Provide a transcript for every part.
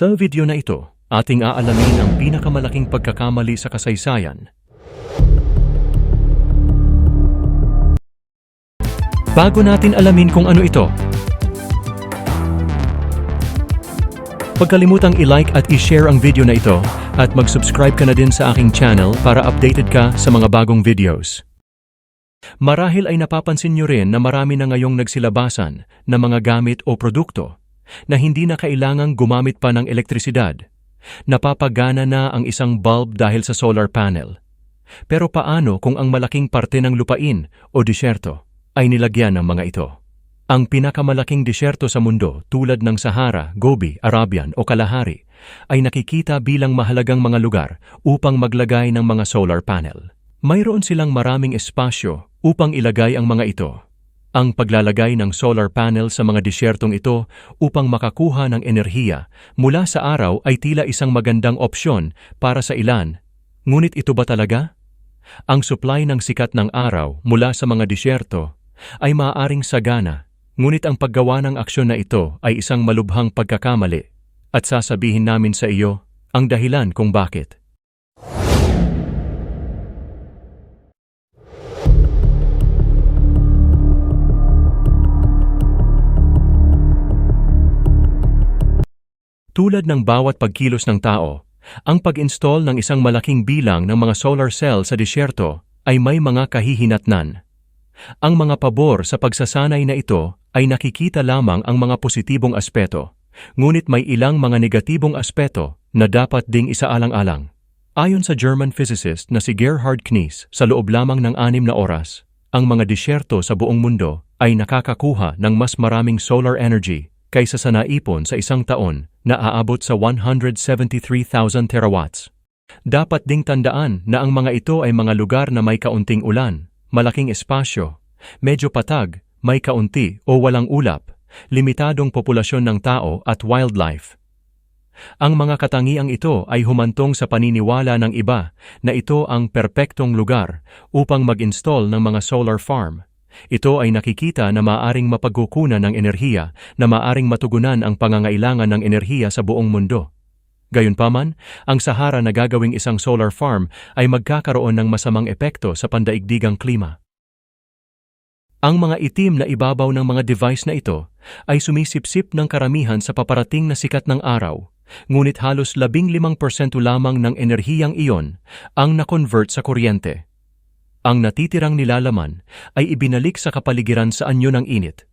Sa video na ito, ating aalamin ang pinakamalaking pagkakamali sa kasaysayan. Bago natin alamin kung ano ito, pagkalimutang i-like at i-share ang video na ito at mag-subscribe ka na din sa aking channel para updated ka sa mga bagong videos. Marahil ay napapansin nyo rin na marami na ngayong nagsilabasan na mga gamit o produkto na hindi na kailangang gumamit pa ng elektrisidad. Napapagana na ang isang bulb dahil sa solar panel. Pero paano kung ang malaking parte ng lupain o disyerto ay nilagyan ng mga ito? Ang pinakamalaking disyerto sa mundo tulad ng Sahara, Gobi, Arabian o Kalahari ay nakikita bilang mahalagang mga lugar upang maglagay ng mga solar panel. Mayroon silang maraming espasyo upang ilagay ang mga ito. Ang paglalagay ng solar panel sa mga disyertong ito upang makakuha ng enerhiya mula sa araw ay tila isang magandang opsyon para sa ilan. Ngunit ito ba talaga? Ang supply ng sikat ng araw mula sa mga disyerto ay maaaring sagana, ngunit ang paggawa ng aksyon na ito ay isang malubhang pagkakamali at sasabihin namin sa iyo ang dahilan kung bakit. Tulad ng bawat pagkilos ng tao, ang pag-install ng isang malaking bilang ng mga solar cell sa disyerto ay may mga kahihinatnan. Ang mga pabor sa pagsasanay na ito ay nakikita lamang ang mga positibong aspeto, ngunit may ilang mga negatibong aspeto na dapat ding isaalang-alang. Ayon sa German physicist na si Gerhard Knies, sa loob lamang ng anim na oras, ang mga disyerto sa buong mundo ay nakakakuha ng mas maraming solar energy kaysa sa naipon sa isang taon na aabot sa 173,000 terawatts. Dapat ding tandaan na ang mga ito ay mga lugar na may kaunting ulan, malaking espasyo, medyo patag, may kaunti o walang ulap, limitadong populasyon ng tao at wildlife. Ang mga katangiang ito ay humantong sa paniniwala ng iba na ito ang perpektong lugar upang mag-install ng mga solar farm. Ito ay nakikita na maaring mapagkukunan ng enerhiya na maaring matugunan ang pangangailangan ng enerhiya sa buong mundo. Gayunpaman, ang Sahara na gagawing isang solar farm ay magkakaroon ng masamang epekto sa pandaigdigang klima. Ang mga itim na ibabaw ng mga device na ito ay sumisipsip ng karamihan sa paparating na sikat ng araw, ngunit halos 15% lamang ng enerhiyang iyon ang na-convert sa kuryente. Ang natitirang nilalaman ay ibinalik sa kapaligiran sa anyo ng init.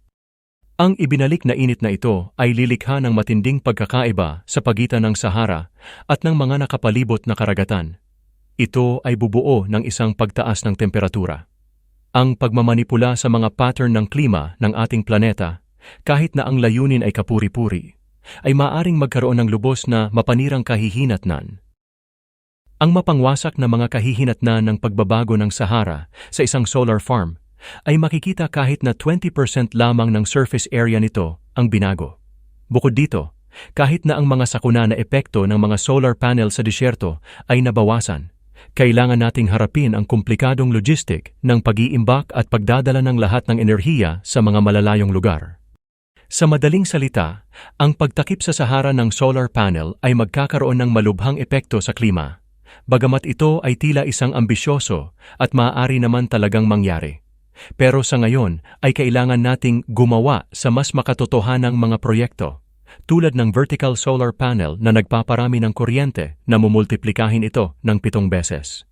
Ang ibinalik na init na ito ay lilikha ng matinding pagkakaiba sa pagitan ng Sahara at ng mga nakapalibot na karagatan. Ito ay bubuo ng isang pagtaas ng temperatura. Ang pagmamanipula sa mga pattern ng klima ng ating planeta, kahit na ang layunin ay kapuri-puri, ay maaring magkaroon ng lubos na mapanirang kahihinatnan. Ang mapangwasak na mga kahihinatnan ng pagbabago ng Sahara sa isang solar farm ay makikita kahit na 20% lamang ng surface area nito ang binago. Bukod dito, kahit na ang mga sakuna na epekto ng mga solar panel sa disyerto ay nabawasan, kailangan nating harapin ang komplikadong logistic ng pag-iimbak at pagdadala ng lahat ng enerhiya sa mga malalayong lugar. Sa madaling salita, ang pagtakip sa Sahara ng solar panel ay magkakaroon ng malubhang epekto sa klima. Bagamat ito ay tila isang ambisyoso at maaari naman talagang mangyari. Pero sa ngayon ay kailangan nating gumawa sa mas makatotohanang mga proyekto, tulad ng vertical solar panel na nagpaparami ng kuryente na mumultiplikahin ito ng pitong beses.